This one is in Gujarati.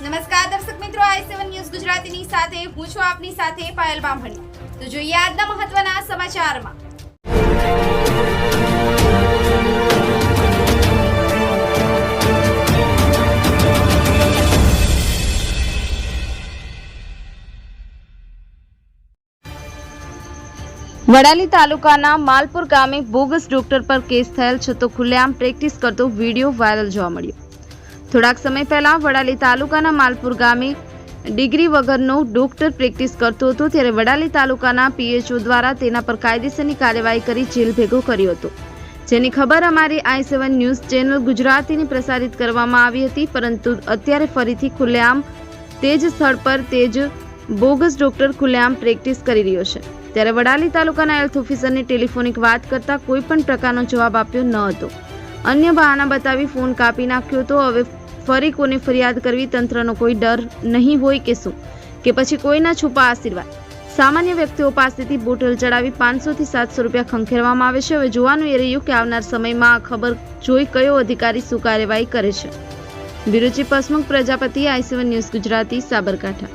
નમસ્કાર દર્શક મિત્રો, આઈ સેવન ન્યૂઝ ગુજરાતીની સાથે, હું છું આપની સાથે પાયલ બામણી. તો જોઈએ આજના મહત્વના સમાચારમાં. વડાલી તાલુકાના માલપુર ગામે બોગસ ડોક્ટર પર કેસ થયેલ છતો ખુલ્લેઆમ પ્રેક્ટિસ કરતો વીડિયો વાયરલ જોવા મળ્યો. થોડાક સમય પહેલા વડાલી તાલુકાના માલપુર ગામે ડિગ્રી વગરનો ડોક્ટર પ્રેક્ટિસ કરતો હતો, ત્યારે વડાલી તાલુકાના પીએચઓ દ્વારા તેના પર કાયદેસરની કાર્યવાહી કરી જેલ ભેગો કર્યો હતો. જેની ખબર અમારી આઈ સેવન ન્યૂઝ ચેનલ ગુજરાતીની પ્રસારિત કરવામાં આવી હતી, પરંતુ અત્યારે ફરીથી ખુલ્લેઆમ તે જ સ્થળ પર તે જ બોગસ ડોક્ટર ખુલ્લેઆમ પ્રેક્ટિસ કરી રહ્યો છે. ત્યારે વડાલી તાલુકાના હેલ્થ ઓફિસરને ટેલિફોનિક વાત કરતાં કોઈ પણ પ્રકારનો જવાબ આપ્યો ન હતો. અન્ય બહાના બતાવી ફોન કાપી નાખ્યો હતો હવે ફરી કોને ફરિયાદ કરવી તંત્રનો કોઈ ડર નહીં હોય કે શું? કે પછી કોઈના છુપા આશીર્વાદ? સામાન્ય વ્યક્તિઓ પાસેથી બોટલ ચડાવી પાંચસોથી સાતસો રૂપિયા ખંખેરવામાં આવે છે. હવે જોવાનું એ રહ્યું કે આવનાર સમયમાં આ ખબર જોઈ કયો અધિકારી શું કાર્યવાહી કરે છે. Viruchi Pasmukh Prajapati, I news Gujarati, Sabarkantha.